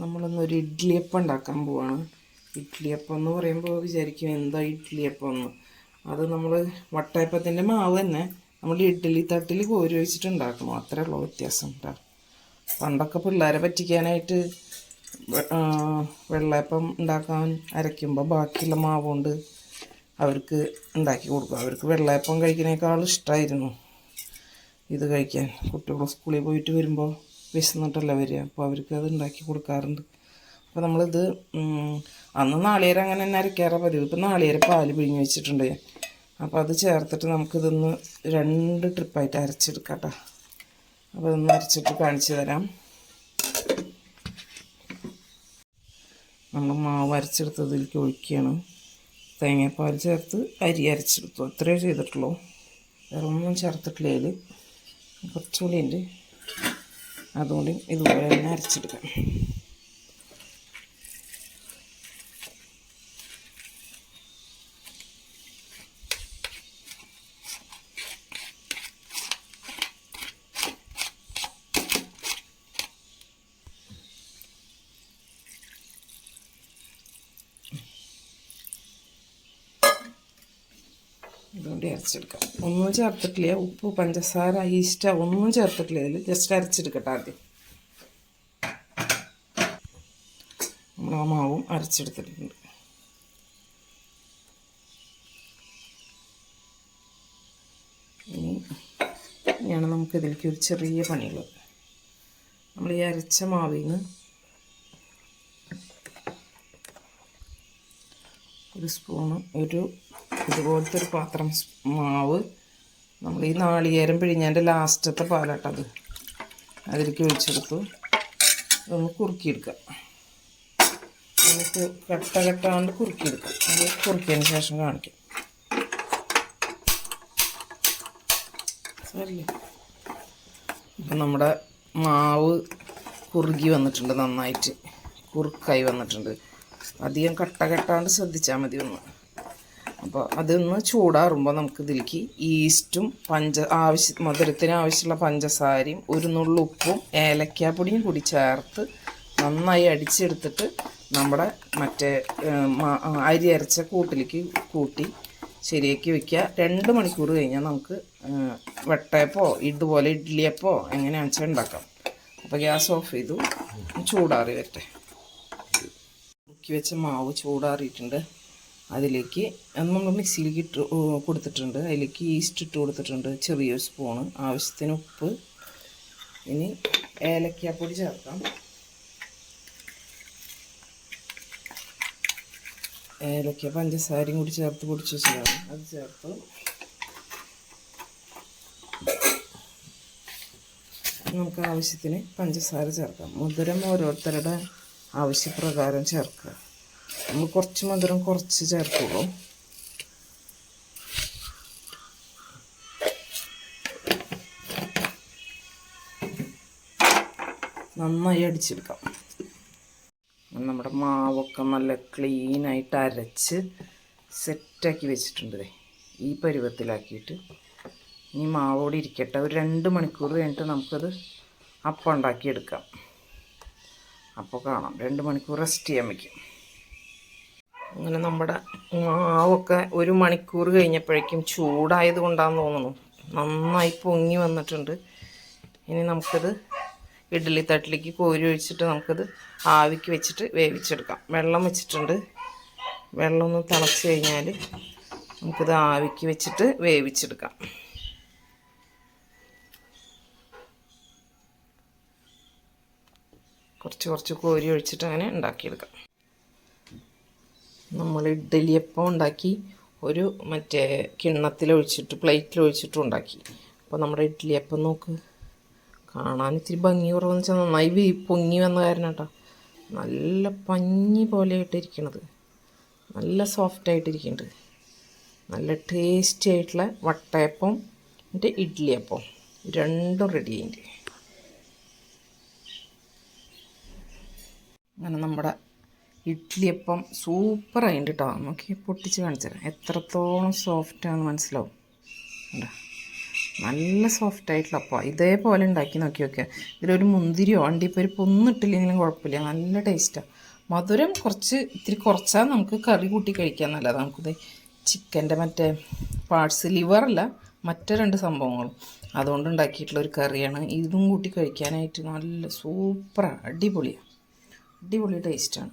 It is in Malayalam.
നമ്മളിന്നൊരു ഇഡ്ഡലിയപ്പം ഉണ്ടാക്കാൻ പോവാണ്. ഇഡ്ഡലിയപ്പം എന്ന് പറയുമ്പോൾ വിചാരിക്കും എന്താ ഇഡ്ഡലിയപ്പം എന്ന്? അത് നമ്മൾ വട്ടയപ്പത്തിന്റെ മാവ് തന്നെ നമ്മൾ ഇഡ്ഡലി തട്ടിൽ കോരി വെച്ചിട്ട് ഉണ്ടാക്കണം അത്രേ ഉള്ളൂ വ്യത്യാസം കേട്ടോ പണ്ടൊക്കെ പിള്ളേരെ പറ്റിക്കാനായിട്ട് വെള്ളയപ്പം ഉണ്ടാക്കാൻ അരയ്ക്കുമ്പോൾ ബാക്കിയുള്ള മാവ് കൊണ്ട് അവർക്ക് ഉണ്ടാക്കി കൊടുക്കും. അവർക്ക് വെള്ളയപ്പം കഴിക്കുന്നേക്കാൾ ഇഷ്ടമായിരുന്നു ഇത് കഴിക്കാൻ. കുട്ടികൾ സ്കൂളിൽ പോയിട്ട് വരുമ്പോൾ വിശന്നിട്ടല്ല വരിക. അപ്പോൾ അവർക്ക് അത് ഉണ്ടാക്കി കൊടുക്കാറുണ്ട്. അപ്പോൾ നമ്മളിത് അന്ന് നാളികേരം അങ്ങനെ തന്നെ അരയ്ക്കാറ പതിവ്. ഇപ്പം നാളികേരം പാൽ പിഴിഞ്ഞ് വെച്ചിട്ടുണ്ട്. ഞാൻ അപ്പോൾ അത് ചേർത്തിട്ട് നമുക്കിതൊന്ന് രണ്ട് ട്രിപ്പായിട്ട് അരച്ചെടുക്കാം കേട്ടോ അപ്പോൾ ഇതൊന്ന് അരച്ചിട്ട് കാണിച്ചു തരാം. നമ്മൾ മാവ് അരച്ചെടുത്തതിലേക്ക് ഒഴിക്കുകയാണ്. തേങ്ങാപ്പാൽ ചേർത്ത് അരി അരച്ചെടുത്തു. അത്രയേ ചെയ്തിട്ടുള്ളൂ. വേറെ ഒന്നും ചേർത്തിട്ടില്ല അതിൽ കുറച്ചുകൂടി ഉണ്ട് അതുകൊണ്ട് ഇതുപോലെ തന്നെ അരച്ചെടുക്കാം. ഇതുകൊണ്ട് അരച്ചെടുക്കാം. ഒന്നും ചേർത്തിട്ടില്ല. ഉപ്പ് പഞ്ചസാര ഈസ്റ്റ ഒന്നും ചേർത്തിട്ടില്ല ഇതിൽ ജസ്റ്റ് അരച്ചെടുക്കട്ടെ ആദ്യം. നമ്മൾ ആ മാവും അരച്ചെടുത്തിട്ടുണ്ട്. ഇനി നമുക്ക് ഇതിലേക്ക് ഒരു ചെറിയ പണിയുള്ളത്. നമ്മൾ ഈ അരച്ച മാവിൽ നിന്ന് ഒരു സ്പൂണ് ഒരു ഇതുപോലത്തെ ഒരു പാത്രം മാവ്. നമ്മൾ ഈ നാളികേരം പിഴിഞ്ഞതിന്റെ ലാസ്റ്റത്തെ പാലാട്ടത് അതിലേക്ക് ഒഴിച്ചെടുത്തു. ഒന്ന് കുറുക്കിയെടുക്കാം. നമുക്ക് കട്ട കട്ടാണ്ട് കുറുക്കിയെടുക്കാം. അത് കുറുക്കിയതിന് ശേഷം കാണിക്കാം. ഇപ്പം നമ്മുടെ മാവ് കുറുകി വന്നിട്ടുണ്ട് നന്നായിട്ട്. കുറുക്കായി വന്നിട്ടുണ്ട്. അധികം കട്ട കെട്ടാണ്ട് ശ്രദ്ധിച്ചാൽ മതി ഒന്ന്. അപ്പോൾ അതൊന്ന് ചൂടാറുമ്പോൾ നമുക്ക് ഇതിലേക്ക് ഈസ്റ്റും പഞ്ച ആവശ്യ മധുരത്തിന് ആവശ്യമുള്ള പഞ്ചസാരയും ഒരു നുള്ളു ഉപ്പും ഏലക്കാപ്പൊടിയും കൂടി ചേർത്ത് നന്നായി അടിച്ചെടുത്തിട്ട് നമ്മുടെ മറ്റേ അരി അരച്ച കൂട്ടിലേക്ക് കൂട്ടി ശരിയാക്കി വെക്കുക. രണ്ട് മണിക്കൂർ കഴിഞ്ഞാൽ നമുക്ക് വെട്ടയപ്പോ ഇതുപോലെ ഇഡ്ഡലിയപ്പോ എങ്ങനെയാണെന്ന് വെച്ചാൽ ഉണ്ടാക്കാം. അപ്പോൾ ഗ്യാസ് ഓഫ് ചെയ്തു. ചൂടാറി വരട്ടെ. മുക്കി വെച്ച മാവ് ചൂടാറിയിട്ടുണ്ട്. അതിലേക്ക് നമ്മൾ മിക്സിയിലേക്ക് ഇട്ട് കൊടുത്തിട്ടുണ്ട്. അതിലേക്ക് ഈസ്റ്റ് ഇട്ട് കൊടുത്തിട്ടുണ്ട്. ചെറിയൊരു സ്പൂണ് ആവശ്യത്തിന് ഉപ്പ്. ഇനി ഏലക്കാപ്പൊടി ചേർക്കാം. ഏലക്ക പഞ്ചസാരയും കൂടി ചേർത്ത് പൊടിച്ച് വെച്ചതാണ്. അത് ചേർത്ത് നമുക്ക് ആവശ്യത്തിന് പഞ്ചസാര ചേർക്കാം. മധുരം ഓരോരുത്തരുടെ ആവശ്യപ്രകാരം ചേർക്കുക. നമ്മൾ കുറച്ച് മധുരം കുറച്ച് ചേർക്കുള്ളൂ നന്നായി അടിച്ചെടുക്കാം. നമ്മുടെ മാവൊക്കെ നല്ല ക്ലീനായിട്ട് അരച്ച് സെറ്റാക്കി വെച്ചിട്ടുണ്ട്. ഈ പരുവത്തിലാക്കിയിട്ട് ഇനി മാവോടി ഇരിക്കട്ടെ. ഒരു രണ്ട് മണിക്കൂർ കഴിഞ്ഞിട്ട് നമുക്കത് അപ്പം ഉണ്ടാക്കിയെടുക്കാം. അപ്പോൾ കാണാം. രണ്ട് മണിക്കൂർ റെസ്റ്റ് ചെയ്യാൻ വയ്ക്കും. അങ്ങനെ നമ്മുടെ മാവൊക്കെ ഒരു മണിക്കൂർ കഴിഞ്ഞപ്പോഴേക്കും ചൂടായത് കൊണ്ടാണെന്ന് തോന്നുന്നു. നന്നായി പൊങ്ങി വന്നിട്ടുണ്ട്. ഇനി നമുക്കത് ഇഡ്ഡലി തട്ടിലേക്ക് കോരി ഒഴിച്ചിട്ട് നമുക്കത് ആവിക്ക് വെച്ചിട്ട് വേവിച്ചെടുക്കാം. വെള്ളം വെച്ചിട്ടുണ്ട്. വെള്ളം ഒന്ന് തിളച്ച് കഴിഞ്ഞാൽ നമുക്കിത് ആവിക്ക് വെച്ചിട്ട് വേവിച്ചെടുക്കാം. കുറച്ച് കുറച്ച് കോരി ഒഴിച്ചിട്ട് അങ്ങനെ ഉണ്ടാക്കിയെടുക്കാം. നമ്മൾ ഇഡ്ഡലിയപ്പം ഉണ്ടാക്കി ഒരു മറ്റേ കിണ്ണത്തിലൊഴിച്ചിട്ട് ഒഴിച്ചിട്ടും ഉണ്ടാക്കി. അപ്പോൾ നമ്മുടെ ഇഡ്ഡലിയപ്പം നോക്ക്. കാണാൻ ഇത്തിരി ഭംഗി കുറവെന്ന് വെച്ചാൽ നന്നായി വി പൊങ്ങി വന്ന കാരണം കേട്ടോ നല്ല പഞ്ഞി പോലെ ആയിട്ടിരിക്കണത് നല്ല സോഫ്റ്റ് ആയിട്ടിരിക്കുന്നുണ്ട് നല്ല ടേസ്റ്റി ആയിട്ടുള്ള വട്ടയപ്പം എന്നിട്ട് ഇഡ്ഡലിയപ്പം. രണ്ടും റെഡി ആയിട്ട് അങ്ങനെ നമ്മുടെ ഇഡ്ഡലിയപ്പം സൂപ്പറായിട്ടുണ്ട് കേട്ടോ നോക്കി പൊട്ടിച്ച് കാണിച്ചു തരാം. എത്രത്തോളം സോഫ്റ്റാണെന്ന് മനസ്സിലാവും. കണ്ടോ? നല്ല സോഫ്റ്റ് ആയിട്ടുള്ള അപ്പം. ഇതേപോലെ ഉണ്ടാക്കി നോക്കി നോക്കിയാൽ ഇതിലൊരു മുന്തിരിയോ അണ്ടിപ്പരിപ്പ് ഒന്നും ഇട്ടില്ലെങ്കിലും കുഴപ്പമില്ല. നല്ല ടേസ്റ്റാണ് മധുരം കുറച്ച് ഇത്തിരി കുറച്ചാൽ നമുക്ക് കറി കൂട്ടി കഴിക്കാൻ നല്ലതാണ് നമുക്കിത് ചിക്കന്റെ മറ്റേ പാർട്സ് ലിവറല്ല മറ്റേ രണ്ട് സംഭവങ്ങളും. അതുകൊണ്ട് ഉണ്ടാക്കിയിട്ടുള്ള ഒരു കറിയാണ്. ഇതും കൂട്ടി കഴിക്കാനായിട്ട് നല്ല സൂപ്പറാണ് അടിപൊളിയാണ് അടിപൊളി ടേസ്റ്റാണ്